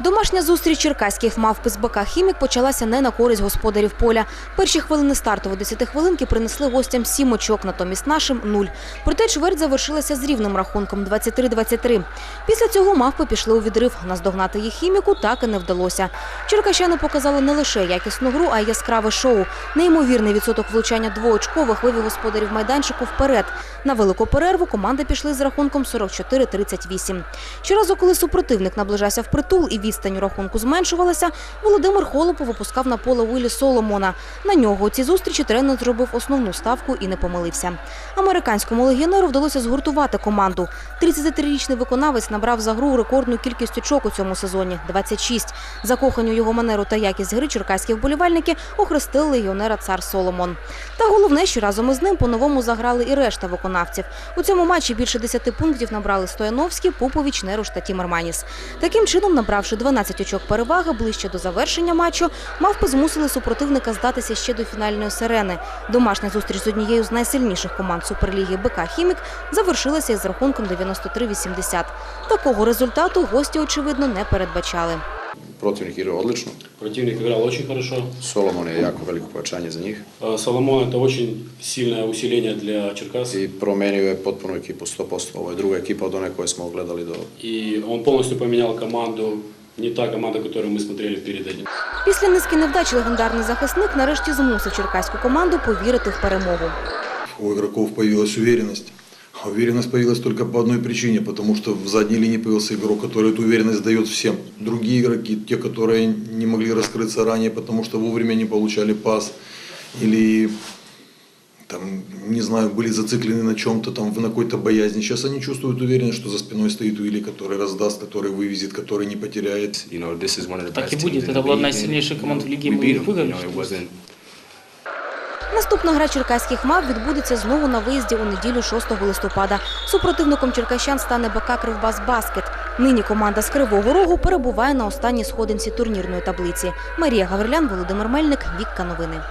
Домашня зустріч черкаських мавпи з БК «Хімік» почалася не на користь господарів поля. Перші хвилини стартової 10 хвилинки принесли гостям сім очок, натомість нашим – нуль. Проте чверть завершилася з рівним рахунком – 23-23. Після цього мавпи пішли у відрив. Наздогнати їх хіміку так і не вдалося. Черкащани показали не лише якісну гру, а й яскраве шоу. Неймовірний відсоток влучання двоочкових вивів господарів майданчику вперед. На велику перерву команди пішли з рахунком 44-38. Щоразу, коли супротивник наближався впритул і відстань у рахунку зменшувалася, Володимир Холопов випускав на поле Уілі Соломона. На нього у цій зустрічі тренер зробив основну ставку і не помилився. Американському легіонеру вдалося згуртувати команду. 33-річний виконавець набрав за гру рекордну кількість очок у цьому сезоні – 26. Закохані у його манеру та якість гри черкаські вболівальники охрестили легіонера цар Соломон. Та головне, що разом із ним по-новому заграли і решта виконавців. У цьому матчі більше 10 пунктів набрали Стояновський, Попович, Неруш та Тімерманіс. Таким чином, набравши 12 очок переваги ближче до завершення матчу, мавпи змусили супротивника здатися ще до фінальної сирени. Домашня зустріч з однією з найсильніших команд Суперліги БК «Хімік» завершилася із рахунком 93-80. Такого результату гості, очевидно, не передбачали. Protivnik igra odlično. Противник играл очень хорошо. Solomon je jako veliko pojačanje za njih А, Соломон это очень сильное усиление для Черкас. i promenio je potpuno ekipu 100%. Ovo je druga ekipa od one koje smo gledali do И он полностью поменял команду Не та команда, которую мы смотрели перед этим. Після низки невдач легендарний захисник нарешті змусив черкаську команду повірити в перемогу. У игроков появилась уверенность. А уверенность появилась только по одной причине, потому что в задней линии появился игрок, который эту уверенность дает всем. Другие игроки, те, которые не могли раскрыться ранее, потому что вовремя не получали пас, или там, не знаю, были зациклены на чем-то, там, на какой-то боязни. Сейчас они чувствуют уверенность, что за спиной стоит Уилли, который раздаст, который вывезет, который не потеряет. you know, this is one of the Так best и будет. teams in Это the была одна league, из and сильнейших команд в лиге, we мы beat их 'em. выиграли, You know, что it ли? wasn't Наступна гра черкаських мав відбудеться знову на виїзді у неділю 6 листопада. Супротивником черкащан стане БК Кривбас Баскет. Нині команда з Кривого Рогу перебуває на останній сходинці турнірної таблиці. Марія Гаврилян, Володимир Мельник, Вікка Новини.